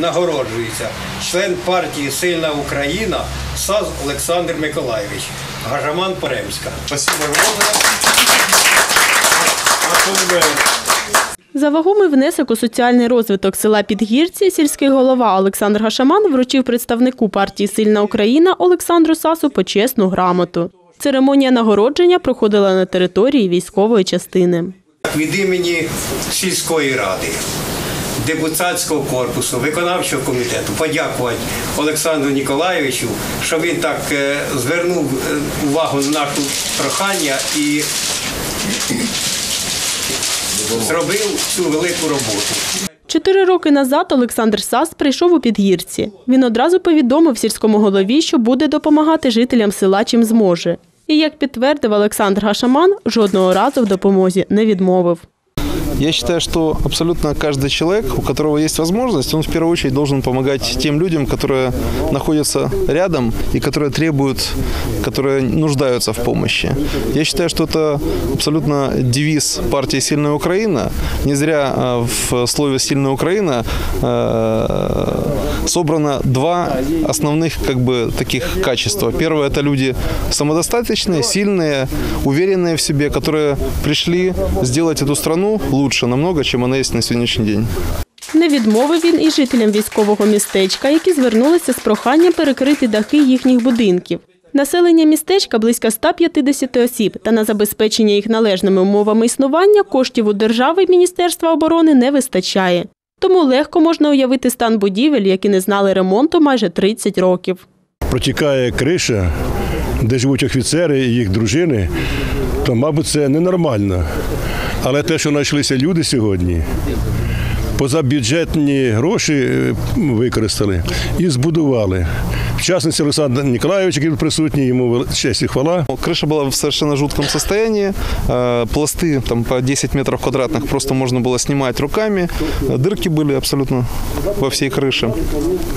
нагороджується член партії Сильна Україна САЗ Олександр Миколайович, Гажаман Поремська. За вагомий внесок у соціальний розвиток села Підгірці сільський голова Олександр Гашаман вручив представнику партії Сильна Україна Олександру Сасу почесну грамоту. Церемонія нагородження проходила на території військової частини. Від імені сільської ради, депутатського корпусу, виконавчого комітету подякувати Олександру Ніколаєвичу, що він так е, звернув е, увагу на наше прохання і зробив цю велику роботу. Чотири роки назад Олександр Сас прийшов у Підгірці. Він одразу повідомив сільському голові, що буде допомагати жителям села чим зможе. І як підтвердив Олександр Гашаман, жодного разу в допомозі не відмовив. Я считаю, что абсолютно каждый человек, у которого есть возможность, он в первую очередь должен помогать тем людям, которые находятся рядом и которые требуют, которые нуждаются в помощи. Я считаю, что это абсолютно девиз партии «Сильная Украина». Не зря э, в слове «Сильная Украина» э, собрано два основных как бы таких качества. Первое – это люди самодостаточные, сильные, уверенные в себе, которые пришли сделать эту страну лучше намного, чем она есть на сегодняшний день. Не відмовив він і жителям військового містечка, які звернулися з проханням перекрити дахи їхніх будинків. Населення містечка близько 150 осіб, та на забезпечення їх належними умовами існування коштів у держави і Міністерства оборони не вистачає. Тому легко можна уявити стан будівель, які не знали ремонту майже 30 років. протікає криша, де живуть офіцери і їх дружини, то, мабуть, це ненормально. Але те, що знайшлися люди сьогодні, позабюджетні гроші е, використали і збудували. В частності Олександр Ніколаєвич, який тут присутній, йому вел- честь і хвала. Крыша была в совершенно жутком состоянии. Э, Пласты там по 10 метров квадратных просто можно было снимать руками. Дырки были абсолютно во всей крыше.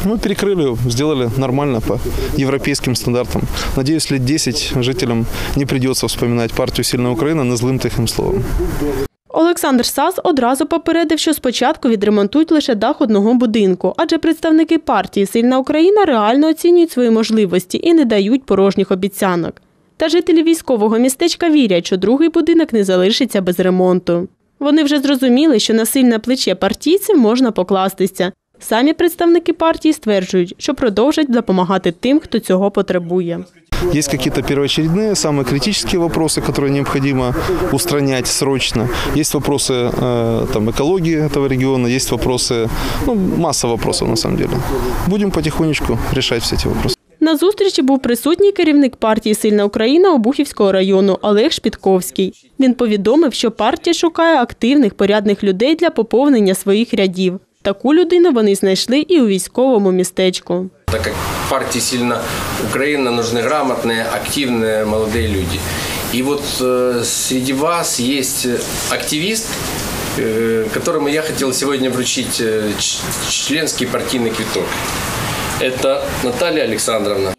Мы перекрыли, сделали нормально по европейским стандартам. Надеюсь, лет 10 жителям не придется вспоминать партию «Сильная Украина» незлым тихим словом. Олександр Сас одразу попередив, що спочатку відремонтують лише дах одного будинку, адже представники партії Сильна Україна реально оцінюють свої можливості і не дають порожніх обіцянок. Та жителі військового містечка вірять, що другий будинок не залишиться без ремонту. Вони вже зрозуміли, що на сильне плече партійців можна покластися. Самі представники партії стверджують, що продовжать допомагати тим, хто цього потребує. Есть какие-то первоочередные, самые критические вопросы, которые необходимо устранять срочно. Есть вопросы э, там, экологии этого региона, есть вопросы, ну, масса вопросов на самом деле. Будем потихонечку решать все эти вопросы. На зустрічі був присутній керівник партії Сильна Україна Обухівського району Олег Шпітковський. Він повідомив, що партія шукає активних порядних людей для поповнення своїх рядів. Таку людину вони знайшли і у військовому містечку. Так как партии сильно Украина нужны грамотные, активные молодые люди. И вот э, среди вас есть активист, э, которому я хотел сегодня вручить э, ч- членский партийный квиток. Это Наталья Александровна.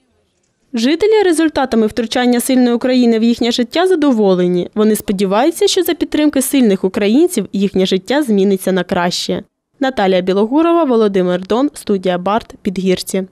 Жителі результатами втручання сильної України в їхнє життя задоволені. Вони сподіваються, що за підтримки сильних українців їхнє життя зміниться на краще. Наталія Білогурова, Володимир Дон, студія Барт, Підгірці.